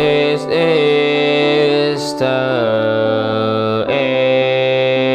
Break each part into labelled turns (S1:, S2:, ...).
S1: this is the end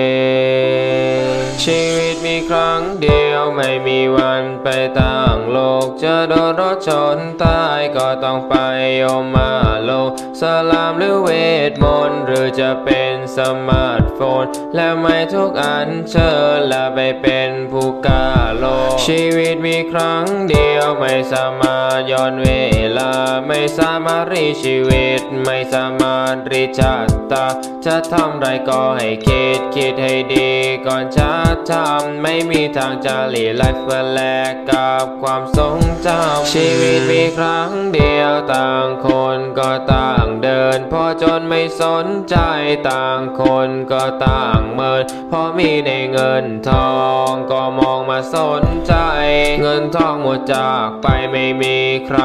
S1: ชีวิตมีครั้งเดียวไม่มีวันไปต่างโลก จะโดนรถชนตายก็ต้องไปโอมาโลกสลามหรือเวทมนต์หรือจะเป็นสมาร์ทโฟน และไม่ทุกอันเชิญและไปเป็นผู้กาโลก ชีวิตมีครั้งเดียวไม่สามารถย้อนเวลา ไม่สามารถรีชีวิต ไม่สามารถรีชาตาจะทำไรก็ให้คิดคิดให้ดีก่อนจะทำไม่มีทางจะหลีไลฟ์เพื่อแลกกับความทรงจำชีวิตมีครั้งเดียวต่างคนก็ต่างเดิน พอจนไม่สนใจต่างคนก็ต่างเมินพอมีในเงินทองก็มองมาสนใจเงินทองหมดจากไปไม่มีใคร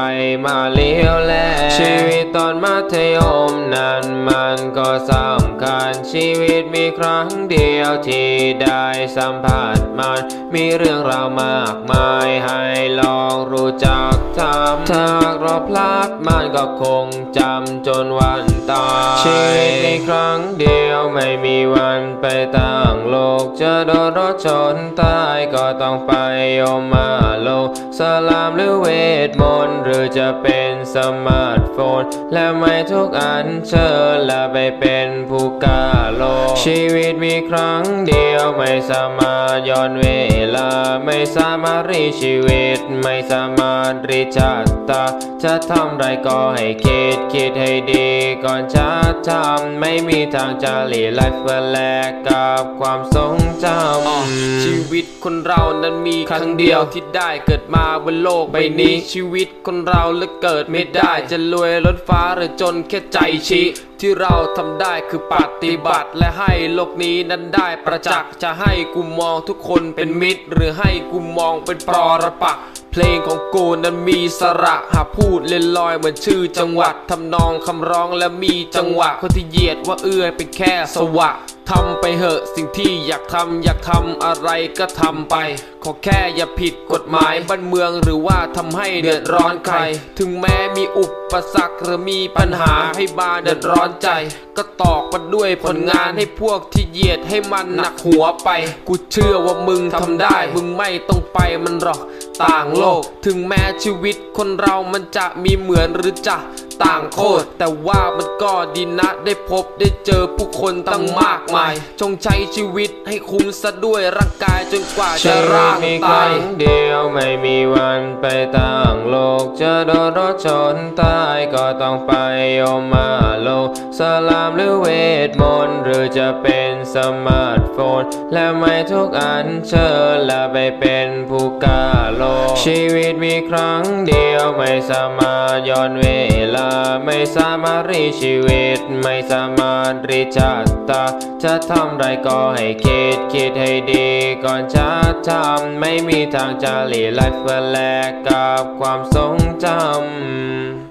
S1: มาเลี้ยวแลชีวิตตอนมัธยมนั้นมันก็สำคัญชีวิตมีครั้งเดียวที่ได้สัมผัสมัน มีเรื่องราวมากมายให้ลองรู้จักทำถ้าเราพลาดมันก็คงจำจนวันตายชีวิตมีครั้งเดียวไม่มีวันไปต่างโลกจะโดนรถชนตายก็ต้องไปโอมาโลก สลามหรือเวทมนต์หรือจะเป็นสมาร์ทโฟน และไม่ทุกอันเชิญและไปเป็นผู้กล้าโลก ชีวิตมีครั้งเดียวไม่สามารถย้อนเวลา ไม่สามารถรีชีวิต ไม่สามารถรีชาตา จะทำไรก็ให้คิดคิดให้ดีก่อนจะทำไม่มีทางจะหลีไลฟ์เพื่อแลกกับความทรงจำ
S2: ชีวิตคนเรานั้นมีครั้งเดียวที่ได้เกิดมาบนโลกใบนี้ ชีวิตคนเราและเกิดไม่ได้จะรวยรถฟ้าหรือจนแค่ใจชี้ที่เราทำได้คือปฏิบัติ และให้โลกนี้นั้นได้ประจักษ์จะให้กูมองทุกคนเป็นมิตร หรือให้กูมองเป็นปรรปักเพลงของกูนั้นมีสระหาพูดเล่นลอยเหมือนชื่อจังหวัดทำนองคำร้องและมีจังหวะคนที่เหยียดว่าเอื้อยเป็นแค่สวะ ทำไปเหอะสิ่งที่อยากทำอยากทำอะไรก็ทำไป ขอแค่อย่าผิดกฎหมายบ้านเมืองหรือว่าทำให้เดือดร้อนใคร ถึงแม้มีอุปสรรคหรือมีปัญหาให้บาเดือดร้อนใจ ก็ตอกมาด้วยผลงานให้พวกที่เหยียดให้มันหนักหัวไป กูเชื่อว่ามึงทำได้ มึงไม่ต้องไปมันหรอก ต่างโลก ถึงแม้ชีวิตคนเรามันจะมีเหมือนหรือจะ ต่างโคตรแต่ว่ามันก็ดีนะได้พบได้เจอผู้คนตั้งมากมาย จงใช้ชีวิตให้คุ้มซะด้วยร่างกายจนกว่าจะร่าง
S1: มีค
S2: ตา
S1: รั้
S2: ย
S1: งเดียวไม่มีวันไปต่างโลกจะโดนรถชนตายก็ต้องไปโอมาโลก สลามหรือเวทมนต์หรือจะเป็นสมาร์ทโฟน และไม่ทุกอันเชิญและไปเป็นผู้กล้าโลก ชีวิตมีครั้งเดียวไม่สามารถย้อนเวลา ไม่สามารถรีชีวิต ไม่สามารถรีชาตา จะทำไรก็ให้คิดคิดให้ดีก่อนจะทำไม่มีทางจะหลีไลฟ์เพื่อแลกกับความทรงจำ